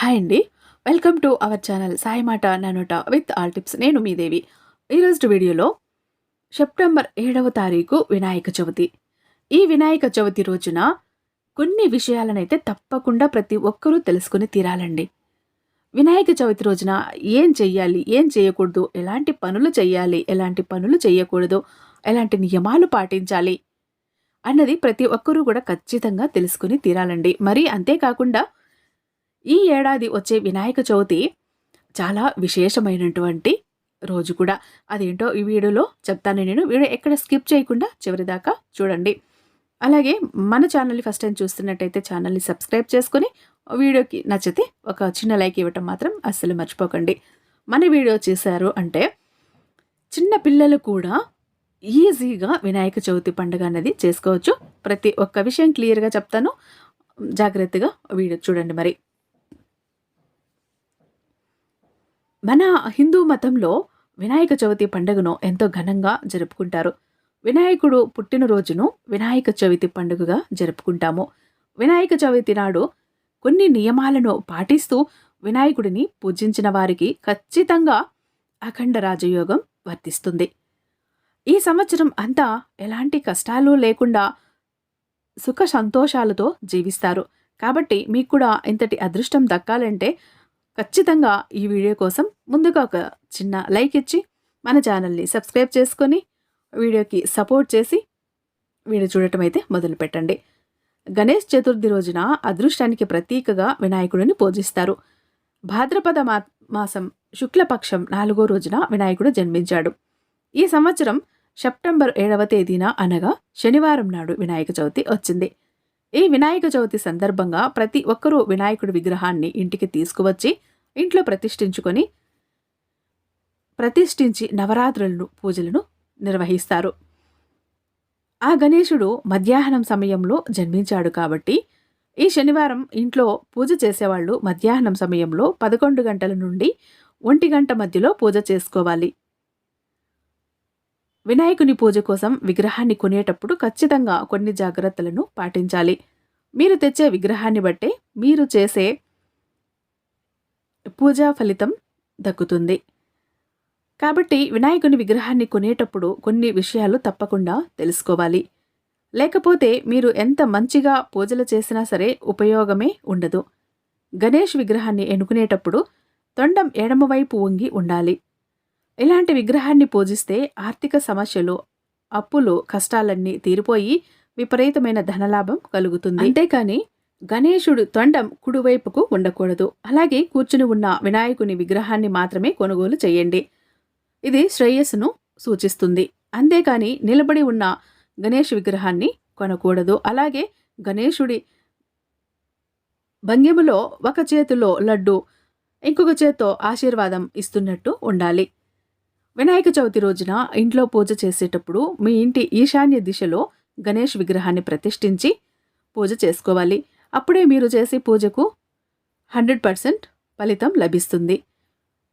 Hi అండి. Welcome to our channel Sai మాట నానోట విత్ ఆల్ టిప్స్. నేను మీ దేవి. ఈరోజు వీడియోలో సెప్టెంబర్ ఏడవ తారీఖు వినాయక చవితి. ఈ వినాయక చవితి రోజున కొన్ని విషయాలనైతే తప్పకుండా ప్రతి ఒక్కరూ తెలుసుకుని తీరాలండి. వినాయక చవితి రోజున ఏం చెయ్యాలి ఏం చేయకూడదు ఎలాంటి పనులు చేయాలి ఎలాంటి పనులు చేయకూడదు ఎలాంటి నియమాలు పాటించాలి అన్నది ప్రతి ఒక్కరూ కూడా ఖచ్చితంగా తెలుసుకుని తీరాలండి. మరి అంతేకాకుండా ఈ ఏడాది వచ్చే వినాయక చవితి చాలా విశేషమైనటువంటి రోజు కూడా. అదేంటో ఈ వీడియోలో చెప్తాను నేను. వీడియో ఎక్కడ స్కిప్ చేయకుండా చివరిదాకా చూడండి. అలాగే మన ఛానల్ని ఫస్ట్ టైం చూస్తున్నట్టయితే ఛానల్ని సబ్స్క్రైబ్ చేసుకొని వీడియోకి నచ్చితే ఒక చిన్న లైక్ ఇవ్వటం మాత్రం అస్సలు మర్చిపోకండి. మన వీడియో చేశారు అంటే చిన్న పిల్లలు కూడా ఈజీగా వినాయక చవితి పండుగ అనేది చేసుకోవచ్చు. ప్రతి ఒక్క విషయం క్లియర్గా చెప్తాను. జాగ్రత్తగా వీడియో చూడండి మరి. మన హిందూ మతంలో వినాయక చవితి పండుగను ఎంతో ఘనంగా జరుపుకుంటారు. వినాయకుడు పుట్టినరోజును వినాయక చవితి పండుగగా జరుపుకుంటాము. వినాయక చవితి నాడు కొన్ని నియమాలను పాటిస్తూ వినాయకుడిని పూజించిన వారికి ఖచ్చితంగా అఖండ రాజయోగం వర్తిస్తుంది. ఈ సంవత్సరం అంతా ఎలాంటి కష్టాలు లేకుండా సుఖ సంతోషాలతో జీవిస్తారు. కాబట్టి మీకు కూడా ఇంతటి అదృష్టం దక్కాలంటే ఖచ్చితంగా ఈ వీడియో కోసం ముందుగా ఒక చిన్న లైక్ ఇచ్చి మన ఛానల్ని సబ్స్క్రైబ్ చేసుకొని వీడియోకి సపోర్ట్ చేసి వీడియో చూడటం అయితే మొదలు పెట్టండి. గణేష్ చతుర్థి రోజున అదృష్టానికి ప్రతీకగా వినాయకుడిని పూజిస్తారు. భాద్రపద మా మాసం శుక్లపక్షం నాలుగో రోజున వినాయకుడు జన్మించాడు. ఈ సంవత్సరం సెప్టెంబర్ ఏడవ తేదీన అనగా శనివారం నాడు వినాయక చవితి వచ్చింది. ఈ వినాయక చవితి సందర్భంగా ప్రతి ఒక్కరూ వినాయకుడి విగ్రహాన్ని ఇంటికి తీసుకువచ్చి ఇంట్లో ప్రతిష్ఠించుకొని ప్రతిష్ఠించి నవరాత్రులను పూజలను నిర్వహిస్తారు. ఆ గణేశుడు మధ్యాహ్నం సమయంలో జన్మించాడు కాబట్టి ఈ శనివారం ఇంట్లో పూజ చేసేవాళ్ళు మధ్యాహ్నం సమయంలో పదకొండు గంటల నుండి ఒంటి గంట మధ్యలో పూజ చేసుకోవాలి. వినాయకుని పూజ కోసం విగ్రహాన్ని కొనేటప్పుడు ఖచ్చితంగా కొన్ని జాగ్రత్తలను పాటించాలి. మీరు తెచ్చే విగ్రహాన్ని బట్టే మీరు చేసే పూజా ఫలితం దక్కుతుంది. కాబట్టి వినాయకుని విగ్రహాన్ని కొనేటప్పుడు కొన్ని విషయాలు తప్పకుండా తెలుసుకోవాలి. లేకపోతే మీరు ఎంత మంచిగా పూజలు చేసినా సరే ఉపయోగమే ఉండదు. గణేష్ విగ్రహాన్ని ఎన్నుకునేటప్పుడు తొండం ఎడమవైపు వంగి ఉండాలి. ఇలాంటి విగ్రహాన్ని పూజిస్తే ఆర్థిక సమస్యలు అప్పులు కష్టాలన్నీ తీరిపోయి విపరీతమైన ధనలాభం కలుగుతుంది. అంతేకాని గణేశుడు తొండం కుడివైపుకు ఉండకూడదు. అలాగే కూర్చుని ఉన్న వినాయకుని విగ్రహాన్ని మాత్రమే కొనుగోలు చేయండి. ఇది శ్రేయస్సును సూచిస్తుంది. అంతేకాని నిలబడి ఉన్న గణేష్ విగ్రహాన్ని కొనకూడదు. అలాగే గణేశుడి భంగిములో ఒక చేతిలో లడ్డు ఇంకొక చేత్తో ఆశీర్వాదం ఇస్తున్నట్టు ఉండాలి. వినాయక చవితి రోజున ఇంట్లో పూజ చేసేటప్పుడు మీ ఇంటి ఈశాన్య దిశలో గణేష్ విగ్రహాన్ని ప్రతిష్ఠించి పూజ చేసుకోవాలి. అప్పుడే మీరు చేసే పూజకు హండ్రెడ్ పర్సెంట్ ఫలితం లభిస్తుంది.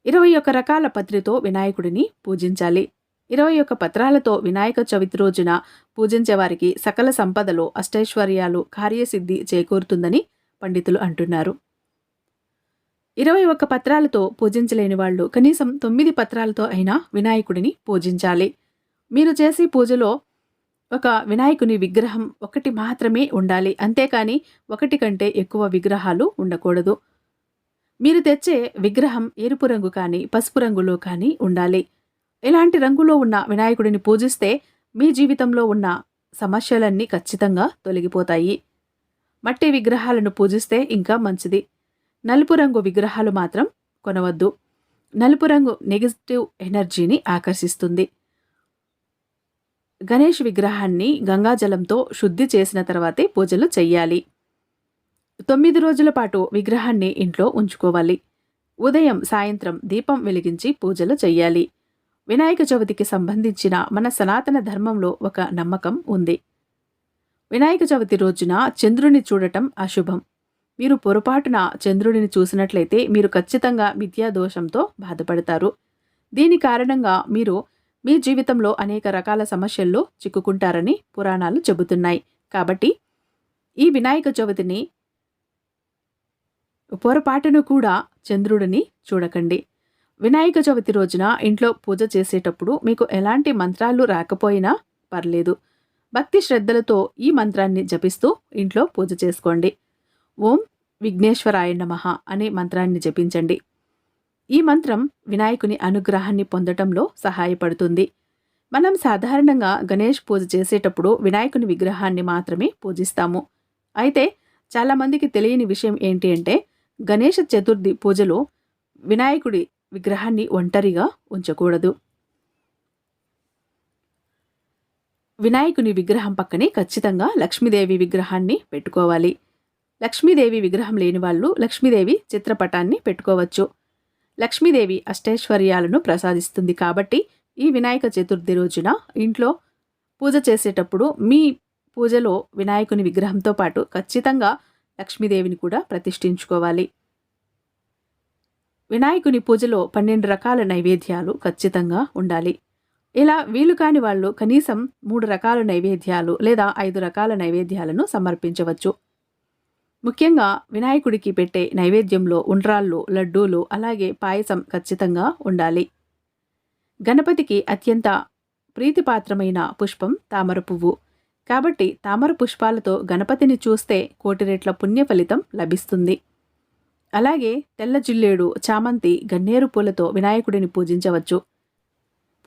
ఇరవై ఒక్క రకాల పత్రితో వినాయకుడిని పూజించాలి. ఇరవై ఒక్క పత్రాలతో వినాయక చవితి రోజున పూజించే వారికి సకల సంపదలు అష్టైశ్వర్యాలు కార్యసిద్ధి చేకూరుతుందని పండితులు అంటున్నారు. ఇరవై ఒక్క పత్రాలతో పూజించలేని వాళ్ళు కనీసం తొమ్మిది పత్రాలతో అయినా వినాయకుడిని పూజించాలి. మీరు చేసే పూజలో ఒక వినాయకుని విగ్రహం ఒకటి మాత్రమే ఉండాలి. అంతేకాని ఒకటి కంటే ఎక్కువ విగ్రహాలు ఉండకూడదు. మీరు తెచ్చే విగ్రహం ఎరుపు రంగు కానీ పసుపు రంగులో కానీ ఉండాలి. ఇలాంటి రంగులో ఉన్న వినాయకుడిని పూజిస్తే మీ జీవితంలో ఉన్న సమస్యలన్నీ ఖచ్చితంగా తొలగిపోతాయి. మట్టి విగ్రహాలను పూజిస్తే ఇంకా మంచిది. నలుపు రంగు విగ్రహాలు మాత్రం కొనవద్దు. నలుపు రంగు నెగటివ్ ఎనర్జీని ఆకర్షిస్తుంది. గణేష్ విగ్రహాన్ని గంగాజలంతో శుద్ధి చేసిన తర్వాతే పూజలు చెయ్యాలి. తొమ్మిది రోజుల పాటు విగ్రహాన్ని ఇంట్లో ఉంచుకోవాలి. ఉదయం సాయంత్రం దీపం వెలిగించి పూజలు చెయ్యాలి. వినాయక చవితికి సంబంధించిన మన సనాతన ధర్మంలో ఒక నమ్మకం ఉంది. వినాయక చవితి రోజున చంద్రుని చూడటం అశుభం. మీరు పొరపాటున చంద్రుడిని చూసినట్లయితే మీరు ఖచ్చితంగా మిథ్యా దోషంతో బాధపడతారు. దీని కారణంగా మీరు మీ జీవితంలో అనేక రకాల సమస్యల్లో చిక్కుకుంటారని పురాణాలు చెబుతున్నాయి. కాబట్టి ఈ వినాయక చవితిని పొరపాటును కూడా చంద్రుడిని చూడకండి. వినాయక చవితి రోజున ఇంట్లో పూజ చేసేటప్పుడు మీకు ఎలాంటి మంత్రాలు రాకపోయినా పర్లేదు. భక్తి శ్రద్ధలతో ఈ మంత్రాన్ని జపిస్తూ ఇంట్లో పూజ చేసుకోండి. ఓం విఘ్నేశ్వరాయ నమ అనే మంత్రాన్ని జపించండి. ఈ మంత్రం వినాయకుని అనుగ్రహాన్ని పొందటంలో సహాయపడుతుంది. మనం సాధారణంగా గణేష్ పూజ చేసేటప్పుడు వినాయకుని విగ్రహాన్ని మాత్రమే పూజిస్తాము. అయితే చాలామందికి తెలియని విషయం ఏంటి అంటే గణేష చతుర్థి పూజలో వినాయకుడి విగ్రహాన్ని ఒంటరిగా ఉంచకూడదు. వినాయకుని విగ్రహం పక్కనే ఖచ్చితంగా లక్ష్మీదేవి విగ్రహాన్ని పెట్టుకోవాలి. లక్ష్మీదేవి విగ్రహం లేని వాళ్ళు లక్ష్మీదేవి చిత్రపటాన్ని పెట్టుకోవచ్చు. లక్ష్మీదేవి అష్టైశ్వర్యాలను ప్రసాదిస్తుంది కాబట్టి ఈ వినాయక చతుర్థి రోజున ఇంట్లో పూజ చేసేటప్పుడు మీ పూజలో వినాయకుని విగ్రహంతో పాటు ఖచ్చితంగా లక్ష్మీదేవిని కూడా ప్రతిష్ఠించుకోవాలి. వినాయకుని పూజలో పన్నెండు రకాల నైవేద్యాలు ఖచ్చితంగా ఉండాలి. ఇలా వీలు కాని వాళ్ళు కనీసం మూడు రకాల నైవేద్యాలు లేదా ఐదు రకాల నైవేద్యాలను సమర్పించవచ్చు. ముఖ్యంగా వినాయకుడికి పెట్టే నైవేద్యంలో ఉండ్రాళ్ళు లడ్డూలు అలాగే పాయసం ఖచ్చితంగా ఉండాలి. గణపతికి అత్యంత ప్రీతిపాత్రమైన పుష్పం తామర పువ్వు. కాబట్టి తామర పుష్పాలతో గణపతిని చూస్తే కోటి రెట్ల పుణ్య ఫలితం లభిస్తుంది. అలాగే తెల్ల జిల్లేడు చామంతి గన్నేరు పూలతో వినాయకుడిని పూజించవచ్చు.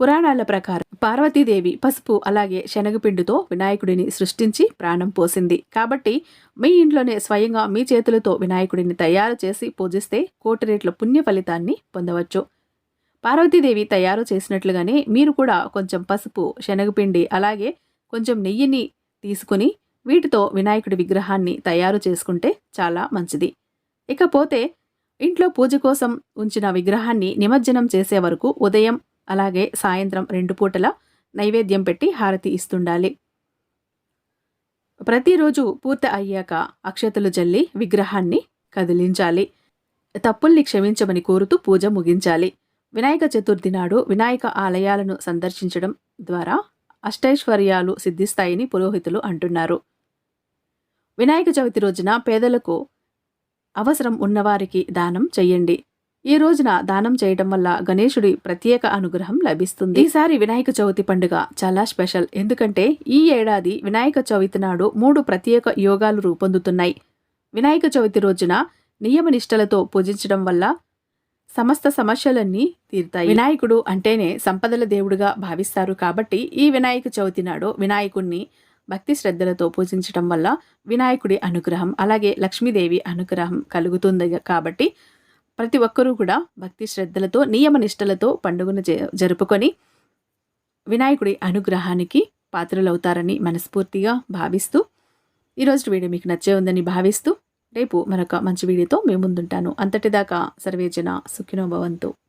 పురాణాల ప్రకారం పార్వతీదేవి పసుపు అలాగే శనగపిండితో వినాయకుడిని సృష్టించి ప్రాణం పోసింది. కాబట్టి మీ ఇంట్లోనే స్వయంగా మీ చేతులతో వినాయకుడిని తయారు చేసి పూజిస్తే కోటి రేట్ల పుణ్య ఫలితాన్ని పొందవచ్చు. పార్వతీదేవి తయారు చేసినట్లుగానే మీరు కూడా కొంచెం పసుపు శనగపిండి అలాగే కొంచెం నెయ్యిని తీసుకుని వీటితో వినాయకుడి విగ్రహాన్ని తయారు చేసుకుంటే చాలా మంచిది. ఇకపోతే ఇంట్లో పూజ కోసం ఉంచిన విగ్రహాన్ని నిమజ్జనం చేసే వరకు ఉదయం అలాగే సాయంత్రం రెండు పూటల నైవేద్యం పెట్టి హారతి ఇస్తుండాలి. ప్రతిరోజు పూర్తి అయ్యాక అక్షతలు జల్లి విగ్రహాన్ని కదిలించాలి. తప్పుల్ని క్షమించమని కోరుతూ పూజ ముగించాలి. వినాయక చతుర్థి నాడు వినాయక ఆలయాలను సందర్శించడం ద్వారా అష్టైశ్వర్యాలు సిద్ధిస్తాయని పురోహితులు అంటున్నారు. వినాయక చవితి రోజున పేదలకు అవసరం ఉన్నవారికి దానం చెయ్యండి ఈ రోజున దానం చేయడం వల్ల గణేశుడి ప్రత్యేక అనుగ్రహం లభిస్తుంది. ఈసారి వినాయక చవితి పండుగ చాలా స్పెషల్. ఎందుకంటే ఈ ఏడాది వినాయక చవితి నాడు మూడు ప్రత్యేక యోగాలు రూపొందుతున్నాయి. వినాయక చవితి రోజున నియమనిష్టలతో పూజించడం వల్ల సమస్త సమస్యలన్నీ తీరుతాయి. వినాయకుడు అంటేనే సంపదల దేవుడుగా భావిస్తారు కాబట్టి ఈ వినాయక చవితి నాడు వినాయకుణ్ణి భక్తి శ్రద్ధలతో పూజించడం వల్ల వినాయకుడి అనుగ్రహం అలాగే లక్ష్మీదేవి అనుగ్రహం కలుగుతుంది కాబట్టి ప్రతి ఒక్కరూ కూడా భక్తి శ్రద్ధలతో నియమ నిష్టలతో పండుగను జరుపుకొని వినాయకుడి అనుగ్రహానికి పాత్రలవుతారని మనస్ఫూర్తిగా భావిస్తూ ఈరోజు వీడియో మీకు నచ్చే ఉందని భావిస్తూ రేపు మరొక మంచి వీడియోతో మేము ముందుంటాను. అంతటిదాకా సర్వేజన సుఖినో భవంతు.